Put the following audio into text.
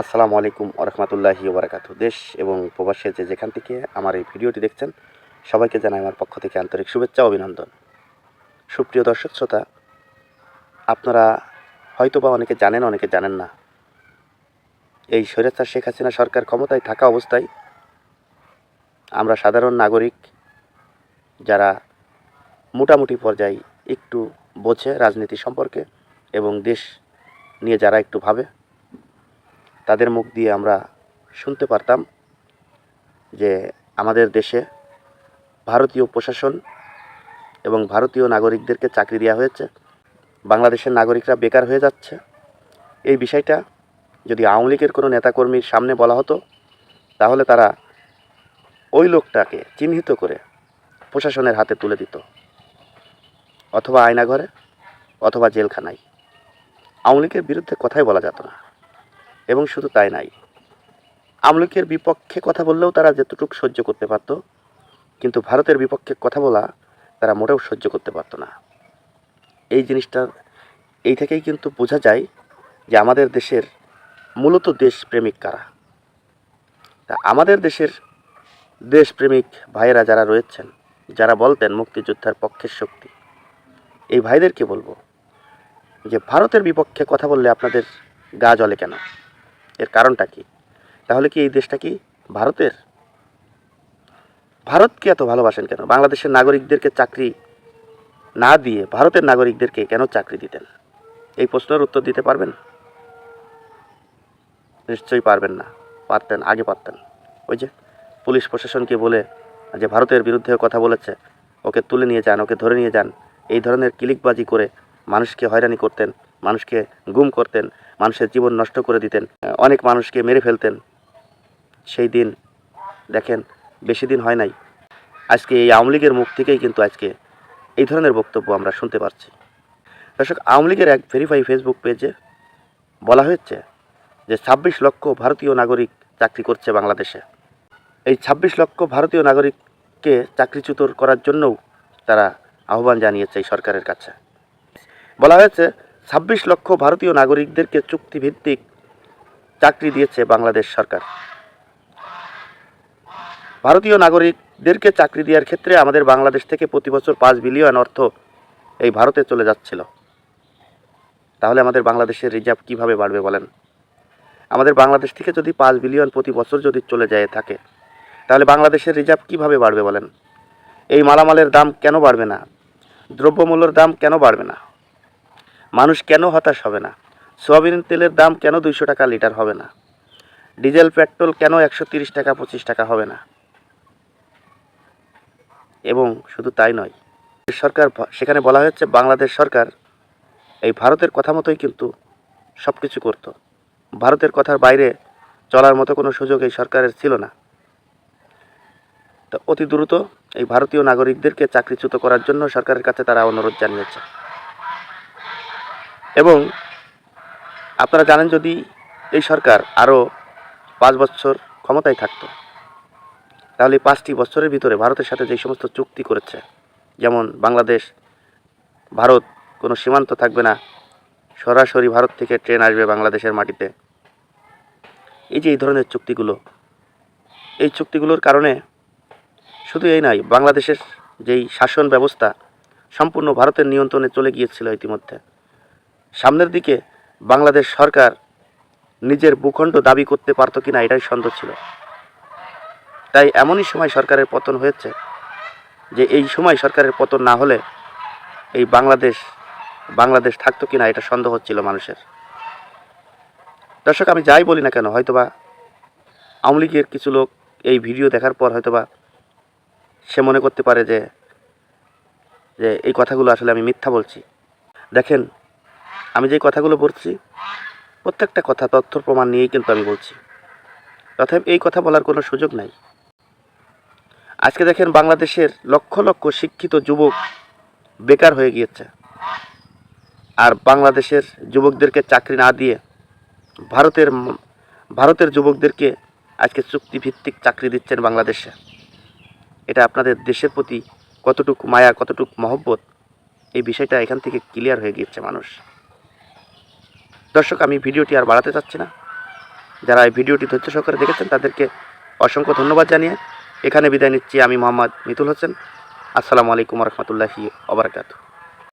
আসসালামু আলাইকুম আরহামতুল্লাহি ওবরাকাতু। দেশ এবং প্রবাসে যে যেখান থেকে আমার এই ভিডিওটি দেখছেন, সবাইকে জানাই আমার পক্ষ থেকে আন্তরিক শুভেচ্ছা অভিনন্দন। সুপ্রিয় দর্শক শ্রোতা, আপনারা হয়তো বা অনেকে জানেন অনেকে জানেন না। এই স্বৈরাচার শেখ হাসিনা সরকার ক্ষমতায় থাকা অবস্থায় আমরা সাধারণ নাগরিক যারা মোটামুটি পর্যায়ে একটু বোঝে রাজনীতি সম্পর্কে এবং দেশ নিয়ে যারা একটু ভাবে তাদের মুখ দিয়ে আমরা শুনতে পারতাম যে আমাদের দেশে ভারতীয় প্রশাসন এবং ভারতীয় নাগরিকদেরকে চাকরি দেওয়া হয়েছে। বাংলাদেশের নাগরিকরা বেকার হয়ে যাচ্ছে। এই বিষয়টা যদি আওয়ামী লীগের কোনো নেতাকর্মীর সামনে বলা হতো, তাহলে তারা ওই লোকটাকে চিহ্নিত করে প্রশাসনের হাতে তুলে দিত। অথবা আয়নাঘরে অথবা জেলখানায়। আওয়ামী লীগের বিরুদ্ধে কথাই বলা যেত না। এবং শুধু তাই নাই। আমলকের বিপক্ষে কথা বললেও তারা যতটুকু সহ্য করতে পারত, কিন্তু ভারতের বিপক্ষে কথা বলা তারা মোটেও সহ্য করতে পারতো না। এই জিনিসটা, এই থেকেই কিন্তু বোঝা যায় যে আমাদের দেশের মূলত দেশপ্রেমিক কারা। তা আমাদের দেশের দেশপ্রেমিক ভাইয়েরা যারা রয়েছেন, যারা বলতেন মুক্তিযোদ্ধার পক্ষের শক্তি, এই ভাইদেরকে বলব যে ভারতের বিপক্ষে কথা বললে আপনাদের গা জ্বলে কেন? এর কারণটা কি? তাহলে কি এই দেশটা কি ভারতের? ভারতকে এত ভালোবাসেন কেন? বাংলাদেশের নাগরিকদেরকে চাকরি না দিয়ে ভারতের নাগরিকদেরকে কেন চাকরি দিতেন? এই প্রশ্নের উত্তর দিতে পারবেন? নিশ্চয়ই পারবেন না। পারতেন, আগে পারতেন। ওই যে পুলিশ প্রশাসনকে বলে যে ভারতের বিরুদ্ধে কথা বলেছে, ওকে তুলে নিয়ে যান, ওকে ধরে নিয়ে যান, এই ধরনের ক্লিকবাজি করে মানুষকে হয়রানি করতেন। মানুষকে গুম করতেন, মানুষের জীবন নষ্ট করে দিতেন, অনেক মানুষকে মেরে ফেলতেন। সেই দিন, দেখেন, বেশি দিন হয় নাই। আজকে এই আওয়ামী লীগের মুখ থেকেই কিন্তু আজকে এই ধরনের বক্তব্য আমরা শুনতে পারছি। দর্শক, আওয়ামী লীগের এক ভেরিফাই ফেসবুক পেজে বলা হয়েছে যে ছাব্বিশ লক্ষ ভারতীয় নাগরিক চাকরি করছে বাংলাদেশে। এই ছাব্বিশ লক্ষ ভারতীয় নাগরিককে চাকরিচ্যুত করার জন্যও তারা আহ্বান জানিয়েছে এই সরকারের কাছে। বলা হয়েছে ছাব্বিশ লক্ষ ভারতীয় নাগরিকদেরকে চুক্তিভিত্তিক চাকরি দিয়েছে বাংলাদেশ সরকার। ভারতীয় নাগরিকদেরকে চাকরি দেওয়ার ক্ষেত্রে আমাদের বাংলাদেশ থেকে প্রতি বছর পাঁচ বিলিয়ন অর্থ এই ভারতে চলে যাচ্ছিল। তাহলে আমাদের বাংলাদেশের রিজার্ভ কীভাবে বাড়বে বলেন? আমাদের বাংলাদেশ থেকে যদি পাঁচ বিলিয়ন প্রতি বছর যদি চলে যায় থাকে, তাহলে বাংলাদেশের রিজার্ভ কীভাবে বাড়বে বলেন? এই মালামালের দাম কেন বাড়বে না? দ্রব্যমূল্যের দাম কেন বাড়বে না? মানুষ কেন হতাশ হবে না? সোয়াবিন তেলের দাম কেন দুইশো টাকা লিটার হবে না? ডিজেল, পেট্রোল কেন একশো তিরিশ টাকা, পঁচিশ টাকা হবে না? এবং শুধু তাই নয়, সরকার সেখানে বলা হয়েছে বাংলাদেশ সরকার এই ভারতের কথা মতোই কিন্তু সব কিছু করতো। ভারতের কথার বাইরে চলার মতো কোনো সুযোগ এই সরকারের ছিল না। তো অতি দ্রুত এই ভারতীয় নাগরিকদেরকে চাকরিচ্যুত করার জন্য সরকারের কাছে তারা অনুরোধ জানিয়েছে। এবং আপনারা জানেন যদি এই সরকার আরও পাঁচ বছর ক্ষমতায় থাকতো, তাহলে পাঁচটি বছরের ভিতরে ভারতের সাথে যে সমস্ত চুক্তি করেছে, যেমন বাংলাদেশ, ভারত, কোনো সীমান্ত থাকবে না, সরাসরি ভারত থেকে ট্রেন আসবে বাংলাদেশের মাটিতে। এই যে এই ধরনের চুক্তিগুলো, এই চুক্তিগুলোর কারণে শুধু এই নয়, বাংলাদেশের যেই শাসন ব্যবস্থা সম্পূর্ণ ভারতের নিয়ন্ত্রণে চলে গিয়েছিল ইতিমধ্যে। সামনের দিকে বাংলাদেশ সরকার নিজের ভূখণ্ড দাবি করতে পারতো কিনা এটাই সন্দেহ ছিল। তাই এমনই সময় সরকারের পতন হয়েছে যে এই সময় সরকারের পতন না হলে এই বাংলাদেশ বাংলাদেশ থাকতো কিনা এটা সন্দেহ হচ্ছিল মানুষের। দর্শক, আমি যাই বলি না কেন, হয়তোবা আওয়ামী লীগের কিছু লোক এই ভিডিও দেখার পর হয়তোবা সে মনে করতে পারে যে যে এই কথাগুলো আসলে আমি মিথ্যা বলছি। দেখেন কথাগুলো বলছি, প্রত্যেকটা কথা তথ্য প্রমাণ নিয়েই কিন্তু আমি বলছি। তথাপি এই কথা বলার কোনো সুযোগ নাই। আজকে দেখেন বাংলাদেশের লক্ষ লক্ষ শিক্ষিত যুবক বেকার হয়ে গিয়েছে। আর বাংলাদেশের যুবকদেরকে চাকরি না দিয়ে ভারতের ভারতের যুবকদেরকে আজকে চুক্তিভিত্তিক চাকরি দিচ্ছেন বাংলাদেশে। এটা আপনাদের দেশের প্রতি কতটুকু মায়া, কতটুকু মহব্বত, এই বিষয়টা এখান থেকে ক্লিয়ার হয়ে গিয়েছে মানুষ। দর্শক, আমি ভিডিওটি আর বাড়াতে চাচ্ছি না। যারা এই ভিডিওটি ধৈর্য সহকারে দেখেছেন, তাদেরকে অসংখ্য ধন্যবাদ জানিয়ে এখানে বিদায় নিচ্ছি। আমি মোহাম্মদ মিতুল হোসেন। আসসালামু আলাইকুম রহমতুল্লাহি ওবরাকাতু